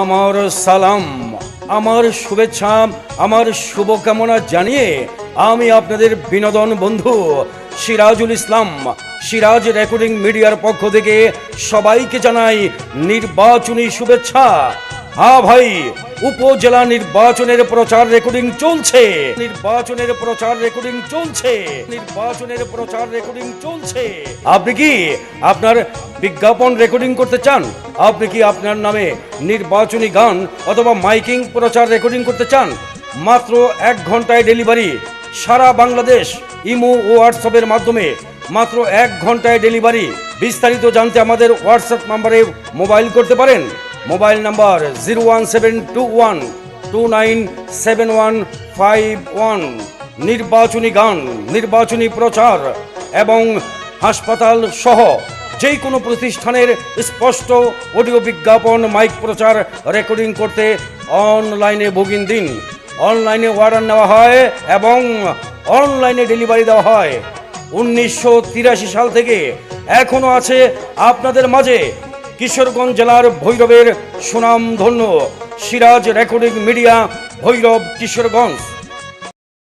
আমার সালাম, আমার শুভেচ্ছা, আমার শুভকামনা জানিয়ে আমি আপনাদের বিনোদন বন্ধু সিরাজুল ইসলাম, সিরাজ রেকর্ডিং মিডিয়ার পক্ষ থেকে সবাইকে জানাই নির্বাচনী শুভেচ্ছা। হ্যাঁ ভাই, উপজেলা নির্বাচনের প্রচার রেকর্ডিং চলছে। নির্বাচনের প্রচার রেকর্ডিং চলছে। নির্বাচনের প্রচার রেকর্ডিং চলছে। আপনি কি আপনার বিজ্ঞাপন রেকর্ডিং করতে চান? আপনি কি আপনার নামে নির্বাচনী গান অথবা মাইকিং প্রচার রেকর্ডিং করতে চান? মাত্র এক ঘন্টায় ডেলিভারি। সারা বাংলাদেশ ইমো ও হোয়াটসঅ্যাপের মাধ্যমে মাত্র এক ঘন্টায় ডেলিভারি। বিস্তারিত জানতে আমাদের হোয়াটসঅ্যাপ নাম্বারে মোবাইল করতে পারেন। Mobile number zero one seven two one two nine seven one five one. নির্বাচনী গান, নির্বাচনী প্রচার এবং হাসপাতাল সহ। যে কোনো প্রতিষ্ঠানের স্পষ্ট অডিও বিজ্ঞাপন, মাইক প্রচার, রেকর্ডিং করতে অনলাইনে বুকিং দিন। অনলাইনে অর্ডার নেওয়া হয় এবং অনলাইনে ডেলিভারি দেওয়া হয়। উনিশশো তিরাশি সাল থেকে এখনও আছে আপনাদের মাঝে কিশোরগঞ্জ জেলার ভৈরবের সুনামধন্য সিরাজ রেকর্ডিং মিডিয়া ভৈরব কিশোরগঞ্জ।